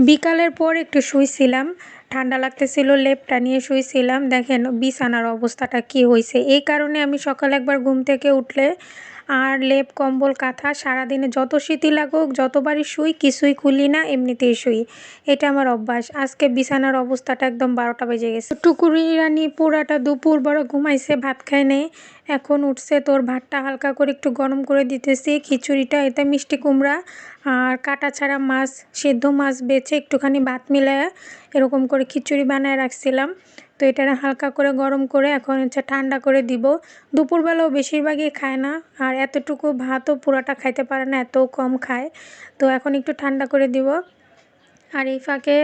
বিকালের পর একটু শুয়েছিলাম ঠান্ডা লাগতেছিল, লেপটা নিয়ে শুয়েছিলাম দেখেন বিছানার অবস্থাটা কি হয়েছে এই কারণে আমি সকালে একবার ঘুম থেকে উঠলে আর লেপ, কম্বল, কাঁথা সারাদিনে যত শীতই লাগুক, যতবারই শুই কিছুই খুলি না, এমনিতেই শুই। এটা আমার অভ্যাস। আজকে বিছানার অবস্থাটা একদম বারোটা বেজে গেছে। টুকুরি রানি পুরাটা দুপুর বড় ঘুমাইছে, ভাত খায় নেই। এখন উঠছে তোর ভাতটা হালকা করে একটু গরম করে দিতেছি, খিচুড়িটা, এটা মিষ্টি কুমড়া আর কাটা ছাড়া মাছ, সেদ্ধ মাছ বেছে একটুখানি ভাত মিলায় এরকম করে খিচুড়ি বানায় রাখছিলাম। তো এটা হালকা করে গরম করে এখন হচ্ছে ঠান্ডা করে দিব। দুপুরবেলাও বেশিরভাগই খায় না, আর এতটুকু ভাতও পুরাটা খাইতে পারে না এত কম খায়। তো এখন একটু ঠান্ডা করে দিব। আর এই ফাঁকে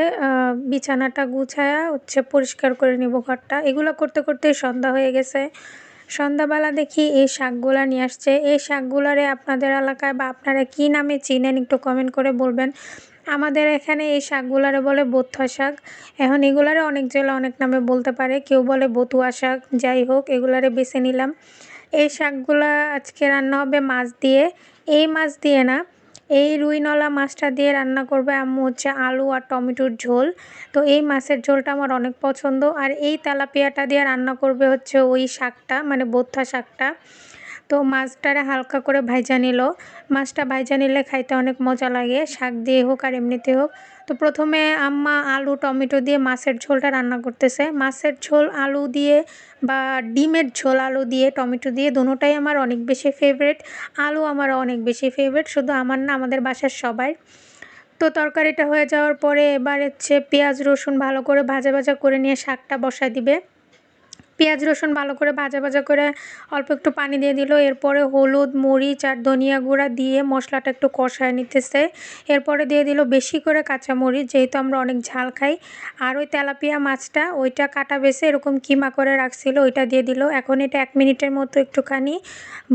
বিছানাটা গুছায়া হচ্ছে পরিষ্কার করে নিব ঘরটা। এগুলো করতে করতে সন্ধ্যা হয়ে গেছে। সন্ধ্যাবেলা দেখি এই শাকগুলো নিয়ে আসছে। এই শাকগুলারে আপনাদের এলাকায় বা আপনারা কী নামে চিনেন একটু কমেন্ট করে বলবেন। আমাদের এখানে এই শাকগুলারে বলে বথুয়া শাক। এখন এগুলারে অনেক জেলা অনেক নামে বলতে পারে। কেউ বলে বতুয়া শাক। যাই হোক, এগুলারে বেছে নিলাম। এই শাকগুলা আজকে রান্না হবে মাছ দিয়ে। এই মাছ দিয়ে না এই রুইনলা মাছটা দিয়ে রান্না করবে আম্মু হচ্ছে আলু আর টমেটোর ঝোল। তো এই মাছের ঝোলটা আমার অনেক পছন্দ। আর এই তেলাপিয়াটা দিয়ে রান্না করবে হচ্ছে ওই শাকটা মানে বোথা শাকটা। তো মাছটারে হালকা করে ভাইজা নিল। মাছটা ভাইজা নিলে খাইতে অনেক মজা লাগে, শাক দিয়ে হোক আর এমনিতে হোক। তো প্রথমে আম্মা আলু, টমেটো দিয়ে মাছের ঝোলটা রান্না করতেছে। মাছের ঝোল আলু দিয়ে বা ডিমের ঝোল আলু দিয়ে, টমেটো দিয়ে দুটোটাই আমার অনেক বেশি ফেভারেট আলু আমার অনেক বেশি ফেভারেট শুধু আমার না, আমাদের বাসার সবাই। তো তরকারিটা হয়ে যাওয়ার পরে এবার হচ্ছে পেঁয়াজ রসুন ভালো করে ভাজা ভাজা করে নিয়ে শাকটা বসায় দিবে। পেঁয়াজ রসুন ভালো করে ভাজা ভাজা করে অল্প একটু পানি দিয়ে দিল। এরপরে হলুদ, মরিচ আর ধনিয়া গুঁড়া দিয়ে মশলাটা একটু কষায় নিতেছে। এরপরে দিয়ে দিল বেশি করে কাঁচা মরিচ যেহেতু আমরা অনেক ঝাল খাই। আর ওই তেলাপিয়া মাছটা, ওইটা কাটা বেছে এরকম কিমা করে রাখছিল, ওইটা দিয়ে দিল। এখন এটা এক মিনিটের মতো একটুখানি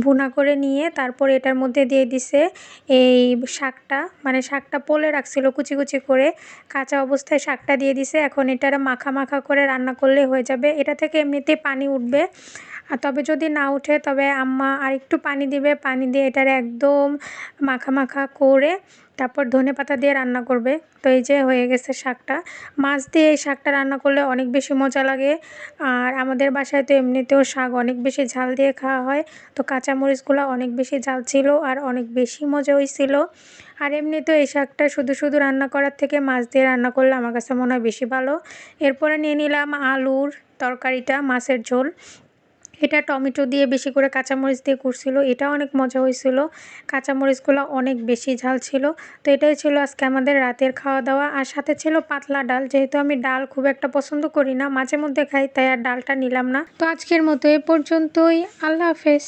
ভুনা করে নিয়ে তারপর এটার মধ্যে দিয়ে দিছে এই শাকটা। মানে শাকটা পোলে রাখছিল কুচি কুচি করে। কাঁচা অবস্থায় শাকটা দিয়ে দিছে। এখন এটা মাখা মাখা করে রান্না করলে হয়ে যাবে। এটা থেকে এমনিতে এমনিতেই পানি উঠবে। আর তবে যদি না উঠে, তবে আম্মা আর একটু পানি দিবে। পানি দিয়ে এটার একদম মাখা মাখা করে তারপর ধনে পাতা দিয়ে রান্না করবে। তো এই যে হয়ে গেছে শাকটা। মাছ দিয়ে এই শাকটা রান্না করলে অনেক বেশি মজা লাগে। আর আমাদের বাসায় তো এমনিতেও শাক অনেক বেশি ঝাল দিয়ে খাওয়া হয়। তো কাঁচামরিচগুলো অনেক বেশি ঝাল ছিল আর অনেক বেশি মজা হয়েছিল আর এমনিতেও এই শাকটা শুধু শুধু রান্না করার থেকে মাছ দিয়ে রান্না করলে আমার কাছে মনে হয় বেশি ভালো। এরপরে নিয়ে নিলাম আলুর তরকারিটা, মাছের ঝোল। এটা টমেটো দিয়ে বেশি করে কাঁচামরিচ দিয়ে করছিল এটা অনেক মজা হয়েছিল। কাঁচামরিচগুলো অনেক বেশি ঝাল ছিল। তো এটাই ছিল আজকে আমাদের রাতের খাওয়া দাওয়া আর সাথে ছিল পাতলা ডাল, যেহেতু আমি ডাল খুব একটা পছন্দ করি না, মাঝে মধ্যে খাই, তাই আর ডালটা নিলাম না। তো আজকের মতো এ পর্যন্তই। আল্লাহ হাফেজ।